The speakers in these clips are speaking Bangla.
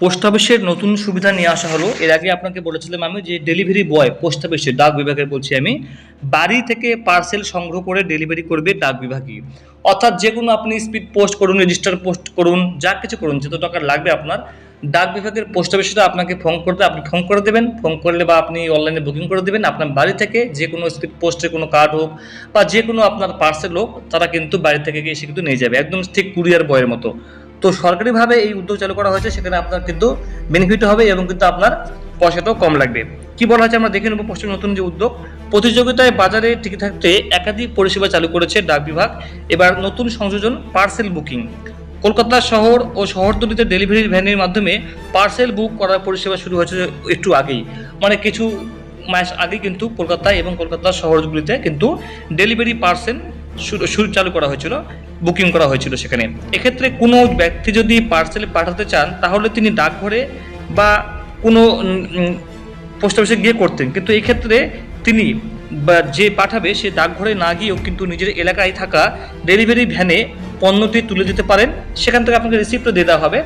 পোস্ট অফিসের নতুন সুবিধা নিয়ে আসা হলো। এর আগে আপনাকে বলেছিলাম আমি যে ডেলিভারি বয়, পোস্ট অফিসে ডাক বিভাগের বলছি আমি, বাড়ি থেকে পার্সেল সংগ্রহ করে ডেলিভারি করবে ডাক বিভাগই অর্থাৎ যে কোনো আপনি স্পিড পোস্ট করুন, রেজিস্টার পোস্ট করুন, যা কিছু করুন, যত টাকা লাগবে আপনার, ডাক বিভাগের পোস্ট অফিসে আপনাকে ফোন করতে, আপনি ফোন করে দেবেন। ফোন করলে বা আপনি অনলাইনে বুকিং করে দেবেন। আপনার বাড়ি থেকে যে কোনো স্পিড পোস্টের কোনো কার্ড হোক বা যে কোনো আপনার পার্সেল হোক, তারা কিন্তু বাড়ি থেকে গিয়ে সে কিন্তু নিয়ে যাবে। একদম ঠিক কুরিয়ার বয়ের মতো। তো সরকারিভাবে এই উদ্যোগ চালু করা হয়েছে, সেখানে আপনার কিন্তু বেনিফিট হবে এবং কিন্তু আপনার পয়সাটাও কম লাগবে। কি বলা হয়েছে আমরা দেখে নেব পশ্চিম নতুন যে উদ্যোগ। প্রতিযোগিতায় বাজারে টিকে থাকতে একাধিক পরিষেবা চালু করেছে ডাক বিভাগ। এবার নতুন সংযোজন পার্সেল বুকিং কলকাতা শহর ও শহরতলিতে ডেলিভারি ভ্যানের মাধ্যমে পার্সেল বুক করার পরিষেবা শুরু হয়েছে একটু আগেই। মানে কিছু মাস আগে কিন্তু কলকাতায় এবং কলকাতার শহরগুলিতে কিন্তু ডেলিভারি পার্সেল শুরু শুরু, চালু করা হয়েছিল। বুকিং করা হয়েছিল সেখানে। এক্ষেত্রে কোনো ব্যক্তি যদি পার্সেল পাঠাতে চান, তাহলে তিনি ডাকঘরে বা কোনো পোস্ট অফিসে গিয়ে করতেন। কিন্তু এই ক্ষেত্রে তিনি বা যে পাঠাবে, সে ডাকঘরে না গিয়েও কিন্তু নিজের এলাকায় থাকা ডেলিভারি ভ্যানে পণ্যটি তুলে দিতে পারেন। সেখান থেকে আপনাকে রিসিপ্টও দিয়ে দেওয়া হবে।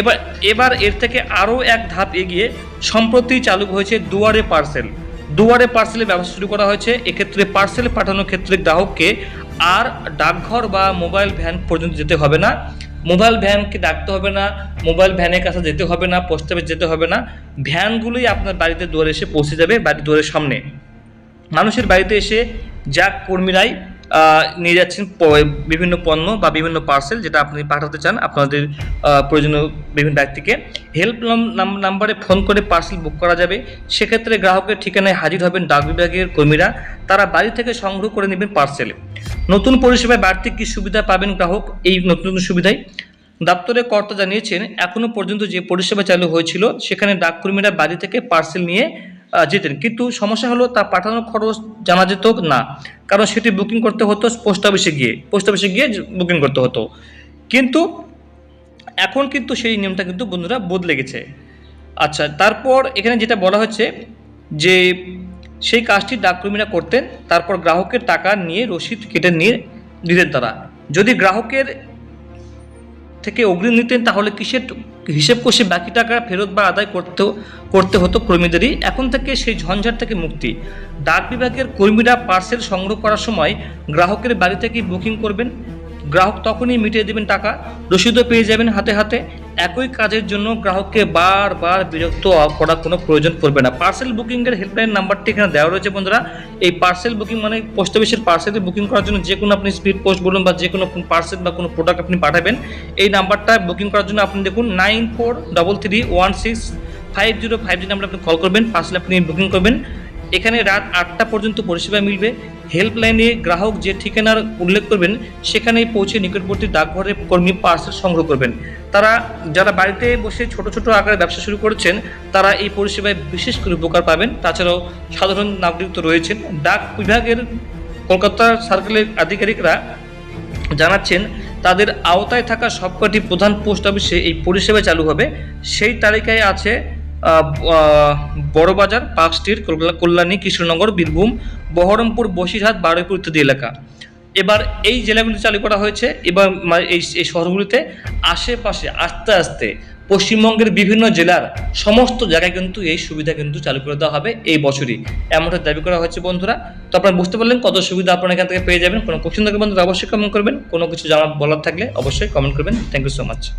এবার এবার এর থেকে আরও এক ধাপ এগিয়ে সম্প্রতি চালু হয়েছে দুয়ারে পার্সেল দুয়ারে পার্সেলের ব্যবস্থা শুরু করা হয়েছে। এক্ষেত্রে পার্সেল পাঠানোর ক্ষেত্রে গ্রাহককে আর ডাকঘর বা মোবাইল ভ্যান পর্যন্ত যেতে হবে না। মোবাইল ভ্যানকে ডাকতে হবে না, মোবাইল ভ্যানের কাছে যেতে হবে না, পোস্ট অফিস যেতে হবে না। ভ্যানগুলোই আপনার বাড়িতে দুয়ারে এসে পৌঁছে যাবে বাড়ির দুয়ারের সামনে। মানুষের বাড়িতে এসে যা কর্মীরাই নিয়ে যাচ্ছেন বিভিন্ন পণ্য বা বিভিন্ন পার্সেল যেটা আপনি পাঠাতে চান আপনাদের প্রয়োজনীয় বিভিন্ন ব্যক্তিকে। হেল্প নাম্বারে ফোন করে পার্সেল বুক করা যাবে। সেক্ষেত্রে গ্রাহকের ঠিকানায় হাজির হবেন ডাক বিভাগের কর্মীরা। তারা বাড়ি থেকে সংগ্রহ করে নেবেন পার্সেল নতুন পরিষেবায় বাড়তি কি সুবিধা পাবেন গ্রাহক? এই নতুন নতুন সুবিধায় দপ্তরের কর্তা জানিয়েছেন এখনও পর্যন্ত যে পরিষেবা চালু হয়েছিল, সেখানে ডাককর্মীরা বাড়ি থেকে পার্সেল নিয়ে যেতেন। কিন্তু সমস্যা হলো তা পাঠানোর খরচ জানা যেত না। কারণ সেটি বুকিং করতে হতো পোস্ট অফিসে গিয়ে পোস্ট অফিসে গিয়ে বুকিং করতে হতো। কিন্তু এখন কিন্তু সেই নিয়মটা কিন্তু বন্ধুরা বদলে গেছে। আচ্ছা তারপর এখানে যেটা বলা হচ্ছে যে সেই কাজটি ডাককর্মীরা করতেন, তারপর গ্রাহকের টাকা নিয়ে রসিদ কেটে নিয়ে দিতেন তারা। যদি গ্রাহকের থেকে অগ্রিম নিতেন, তাহলে কিসের হিসেব কষে বাকি টাকা ফেরত বা আদায় করতে করতে হতো কর্মীদেরই। এখন থেকে সেই ঝঞ্ঝাট থেকে মুক্তি। ডাক বিভাগের কর্মীরা পার্সেল সংগ্রহ করার সময় গ্রাহকের বাড়ি থেকেই বুকিং করবেন। গ্রাহক তখনই মিটিয়ে দেবেন টাকা, রসিদও পেয়ে যাবেন হাতে হাতে। একই কাজের জন্য গ্রাহককে বারবার বিরক্ত করার কোনো প্রয়োজন পড়বে না। পার্সেল বুকিংয়ের হেল্পলাইন নাম্বারটি এখানে দেওয়া রয়েছে বন্ধুরা। এই পার্সেল বুকিং মানে পোস্ট অফিসের পার্সেল বুকিং করার জন্য যে কোনো আপনি স্পিড পোস্ট বলুন বা যে কোনো পার্সেল বা কোনো প্রোডাক্ট আপনি পাঠাবেন। এই নাম্বারটা বুকিং করার জন্য আপনি দেখুন nine four double three one six five zero five জি নাম্বার আপনি কল করবেন, পার্সেল আপনি বুকিং করবেন। এখানে রাত আটটা পর্যন্ত পরিষেবা মিলবে। হেল্পলাইনে গ্রাহক যে ঠিকানার উল্লেখ করবেন, সেখানেই পৌঁছে নিকটবর্তী ডাকঘরের কর্মী পার্সেল সংগ্রহ করবেন। তারা, যারা বাড়িতে বসে ছোট ছোট আকারে ব্যবসা শুরু করেছেন, তারা এই পরিষেবায় বিশেষ করে উপকার পাবেন। তাছাড়াও সাধারণ নাগরিক তো রয়েছেন। ডাক বিভাগের কলকাতা সার্কেলের আধিকারিকরা জানাচ্ছেন, তাদের আওতায় থাকা সবকটি প্রধান পোস্ট অফিসে এই পরিষেবা চালু হবে। সেই তালিকায় আছে বড়বাজার, পার্ক স্ট্রিট কল্যাণ- কৃষ্ণনগর, বীরভূম, বহরমপুর, বসিরহাট, বারুইপুর ইত্যাদি এলাকা। এবার এই জেলাগুলি চালু করা হয়েছে, এবার এই এই শহরগুলিতে আশেপাশে আস্তে আস্তে পশ্চিমবঙ্গের বিভিন্ন জেলার সমস্ত জায়গায় কিন্তু এই সুবিধা কিন্তু চালু করে দেওয়া হবে এই বছরই। এমনটা দাবি করা হয়েছে বন্ধুরা। তো আপনারা বুঝতে পারলেন কত সুবিধা আপনারা এখান থেকে পেয়ে যাবেন। কোনো কোশ্চেন থাকলে বন্ধুরা অবশ্যই কমেন্ট করবেন। কোনো কিছু জানা বলার থাকলে অবশ্যই কমেন্ট করবেন। Thank you so much